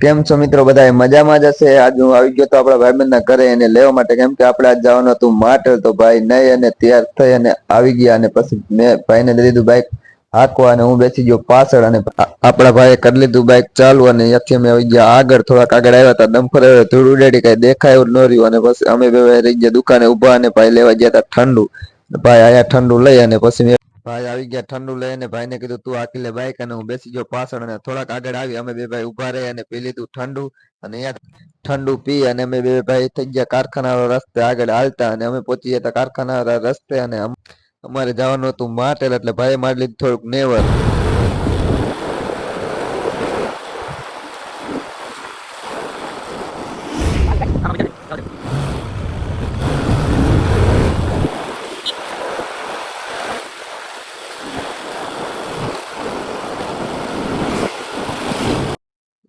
કેમ છો મિત્રો? બધા મજામાં જ હશે? આજ હું આવી ગયો તો આપણા ભાઈબંધના ઘરે એને લેવા માટે. કેમ કે આપણે આજ જવાનું હતું માટે તો ભાઈ નહીં અને તૈયાર થઈ અને આવી ગયા અને પછી મેં ભાઈને લઈ લીધું બાઈક હાંકવા અને હું બેસી ગયો પાછળ અને આપણા ભાઈએ કરી લીધું બાઈક ચાલુ અને ત્યાંથી અમે આવી ગયા. આગળ થોડાક આગળ આવ્યા હતા ડમ્ફર આવ્યો, ધૂળ ઉડાડી કઈ દેખાય ન રહ્યું અને પછી અમે બે રહી ગયા દુકાને ઊભા અને ભાઈ લેવા ગયા હતા ઠંડુ. ભાઈ આયા ઠંડુ લઈ અને પછી ભાઈ આવી ગયા ઠંડુ લઈને ભાઈને કીધું, તું આખી લે બાઈક અને હું બેસી ગયો પાછળ અને થોડાક આગળ આવી. અમે બે ભાઈ ઊભા રહી અને પી લીધું ઠંડુ અને અહીંયા ઠંડુ પી અને અમે બે ભાઈ થઈ ગયા કારખાના રસ્તે આગળ હાલતા અને અમે પહોંચી ગયા કારખાના રસ્તે અને અમ- અમારે જવાનું હતું માટેલ એટલે ભાઈ મારી લીધું થોડુંક નેવર.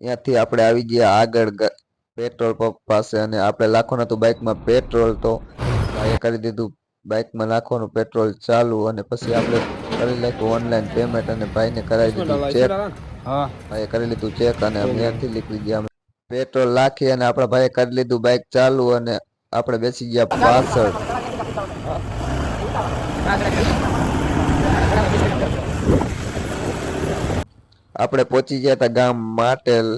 ત્યાંથી આપણે આવી ગયા આગળ પેટ્રોલ પંપ પાસે અને આપણે લાખોના તો બાઇકમાં પેટ્રોલ તો ભાઈએ કરી દીધું. બાઇકમાં નાખવાનું પેટ્રોલ ચાલુ અને પછી આપણે કરી લીધું ઓનલાઈન પેમેન્ટ અને ભાઈને કરાવી દીધું ચેક હા. ભાઈએ કરી લીધું ચેક અને ત્યાંથી નીકળી ગયા. અમે. પેટ્રોલ નાખી અને આપણા ભાઈએ કરી લીધું બાઇક ચાલુ અને આપણે બેસી ગયા પાછળ. આપણે પહોંચી ગયા હતા ગામ માટેલ.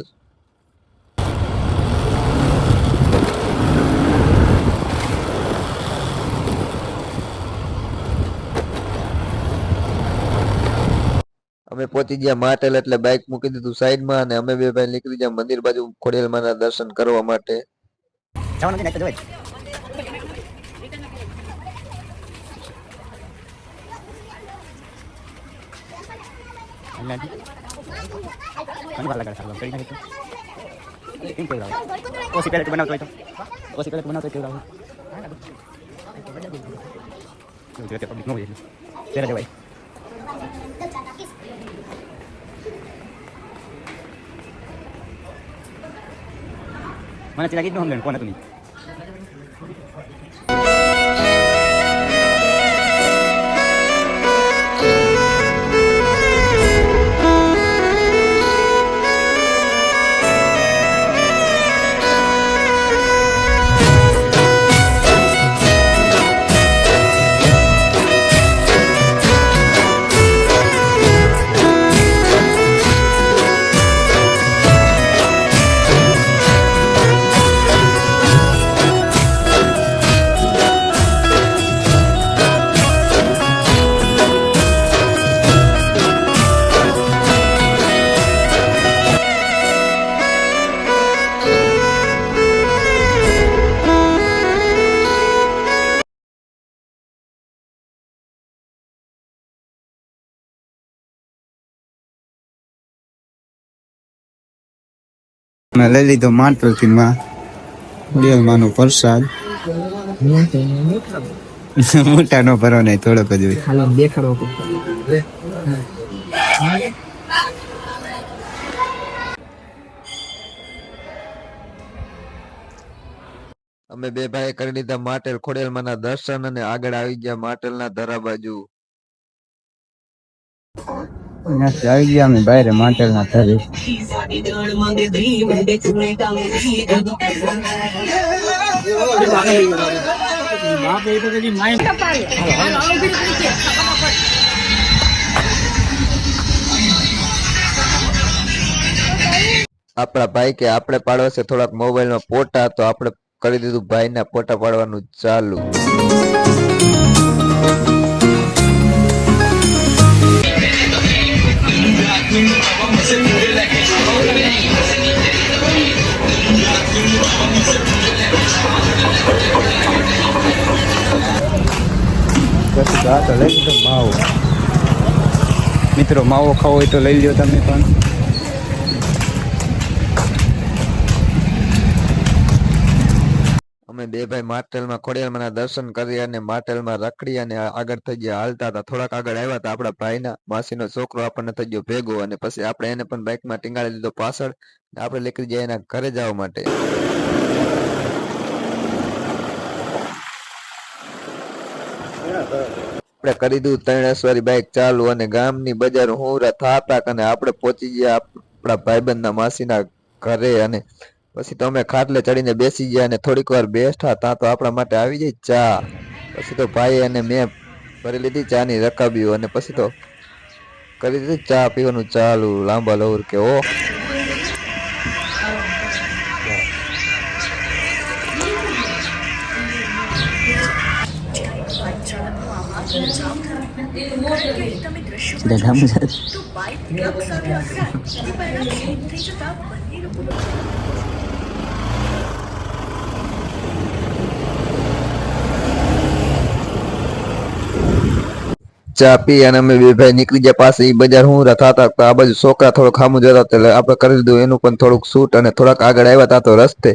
અમે પહોંચી ગયા માટેલ એટલે બાઇક મૂકી દીધું સાઈડમાં અને અમે બે ભાઈ નીકળી ગયા મંદિર બાજુ ખોડિયાલમાના દર્શન કરવા માટે. જવાનું છે ને તો જોઈ ઘણી વાર લગાડે સારું કરી નાખી તો. કેમ કેવું લાગે? ઓછી પહેલેથી બનાવતો હોય તો ઓછી પહેલેથી બનાવતો હોય કેવું લાગે? કેવું જોઈએ તે public ન હોય એટલું. પહેલા જવાય. મને ચિરાગ ઈ જ ન સમજાણું, કોણ હતું ઈ. મેં લઈ લીધો માટલથી માં. ખોડિયાલમાંનો પ્રસાદ. મોટા નો ભરો નહીં થોડોક જ હોય. દેખાડો અમે બે ભાઈ કરી લીધા માટેલ ખોડિયાલમાના દર્શન અને આગળ આવી ગયા માટેલના ધરા બાજુ આવી ગયા અમે બહાર માટલના ઘરે. આપણા ભાઈ કે આપણે પાડવા છે થોડાક મોબાઈલમાં ફોટા, તો આપણે કરી દીધું ભાઈના ફોટા પાડવાનું ચાલુ. પછી આ તો લઈ લીધો, માવો. મિત્રો, માવો ખાવો હોય તો લઈ લ્યો તમે પણ. અમે બે ભાઈ માટેલમાં ખોડિયાલમાં દર્શન કરી અને માટેલમાં રખડી અને આગળ થઈ ગયા, હાલતા હતા. થોડાક આગળ આવ્યા હતા આપણા ભાઈના. માસીનો છોકરો આપણને થઈ ગયો ભેગો અને પછી આપણે એને પણ બાઇકમાં ટીંગાડી દીધો પાછળ. આપણે નીકળી જાય એના ઘરે જવા માટે. આપણે કરી દીધું ત્રણેશ્વરી બાઈક ચાલુ અને ગામની બજાર હુંરા થાપાક અને આપણે પહોંચી ગયા આપણા ભાઈબંધના માસીના ઘરે અને પછી તો અમે ખાટલે ચડીને બેસી ગયા અને થોડીક વાર બેઠા ત્યાં તો આપણા માટે આવી જાય ચા. પછી તો ભાઈ અને મેં ભરી લીધી ચાની રકાબીઓ અને પછી તો કરી દીધી ચા પીવાનું ચાલુ લાંબા લવર કે ઓ સીધા ગામ ચા પી અને અમે બે ભાઈ નીકળી ગયા પાસે એ બજાર. હું થતા હતા આ બાજુ છોકરા થોડોક ખામું જતા એટલે આપણે કરી દીધું. એનું પણ થોડુંક શૂટ અને થોડાક આગળ આવ્યા હતા તો રસ્તે.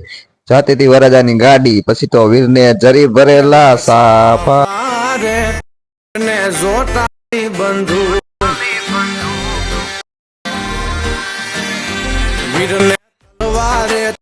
જાતી હતી વરાજાની ગાડી, પછી તો વીરને જરી ભરેલા સાફા. જોતા બંધુ. વીરને તલવારે